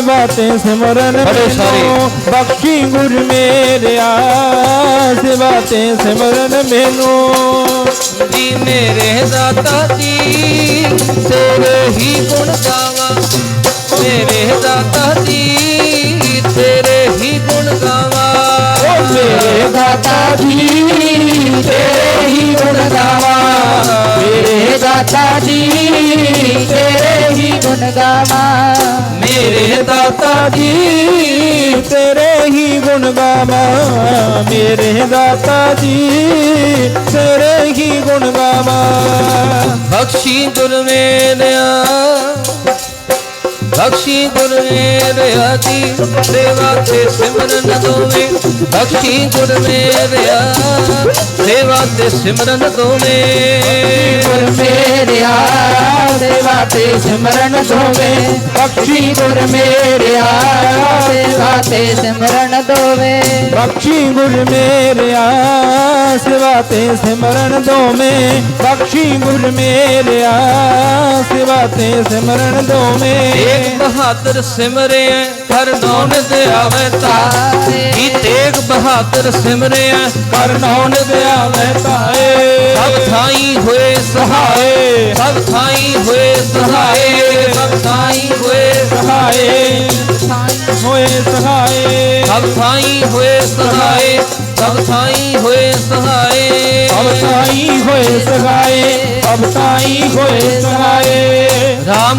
ਸੇਵਾ ਤੇ ਸਿਮਰਨ ਬੜੇ ਸਾਰੇ। ਮੈਨੂੰ ਬਖਸ਼ੀ ਗੁਰ ਮੇਰਿਆ ਸੇਵਾ ਤੇ ਸਿਮਰਨ ਮੈਨੂੰ ਜੀ ਮੇਰੇ ਦਾਤਾ ਜੀ ਤੇਰੇ ਹੀ ਗੁਣ ਗਾਵਾਂ ਮੇਰੇ ਦਾਤਾ ਜੀ ਤੇਰੇ ਹੀ ਗੁਣ ਗਾਵਾਂ ਓ ਮੇਰੇ ਦਾਤਾ ਜੀ ਤੇਰੇ ਹੀ ਗੁਣ ਗਾਵਾਂ ਮੇਰੇ ਦਾਤਾ ਜੀ ਤੇਰੇ ਹੀ ਗੁਣ ਗਾਵਾਂ ਮੇਰੇ ਦਾਤਾ ਜੀ, ਤੇਰੇ ਹੀ ਗੁਣ ਗਾਵਾਂ। ਮੇਰੇ ਦਾਤਾ ਜੀ, ਤੇਰੇ ਹੀ ਗੁਣ ਗਾਵਾਂ। ਬਖਸ਼ੀ ਗੁਰ ਮੇਰਿਆ ਬਖਸ਼ੀ ਗੁਰ ਮੇਰਿਆ ਜੀ, ਸੇਵਾ ਤੇ ਸਿਮਰਨ ਦੋਵੇਂ। ਬਖਸ਼ੀ ਗੁਰ ਮੇਰਿਆ ਸੇਵਾ ਤੇ ਸਿਮਰਨ ਦੋਵੇਂ। ਗੁਰ ਮੇਰਿਆ ਤੇ ਸਿਮਰਨ ਦੋਵੇਂ ਬਖਸ਼ੀ ਗੁਰ ਮੇਰਿਆ ਸੇਵਾ ਤੇ ਸਿਮਰਨ ਦੋਵੇ ਬਖਸ਼ੀ ਗੁਰ ਮੇਰਿਆ ਸੇਵਾ ਤੇ ਸਿਮਰਨ ਦੋਵੇਂ ਬਖਸ਼ੀ ਗੁਰ ਮੇਰਿਆ ਸੇਵਾ ਤੇ ਸਿਮਰਨ ਦੋਵੇਂ ਤੇਗ ਬਹਾਦਰ ਸਿਮਰਿਆ ਹਰ ਨੌਨ ਦੇ ਆਵੇ ਤਾਏ। ਜੀ ਤੇਗ ਬਹਾਦਰ ਸਿਮਰਿਆ ਕਰ ਨੌਨ ਦਿਆਵੇ ਤਾਏ। ਸਭ ਥਾਈ ਹੋਏ ਸਹਾਏ ਸਹਾਏ। ਹੋਏ ਸਹਾਏ। ਸਭ ਥਾਈ ਹੋਏ ਸਹਾਏ। ਸਭ ਥਾਈ ਹੋਏ ਸਹਾਏ। ਸਭ ਤਾਈ ਹੋਏ ਸਹਾਏ। ਸਭ ਤਾਈ ਹੋਏ ਸਹਾਏ। ਰਾਮ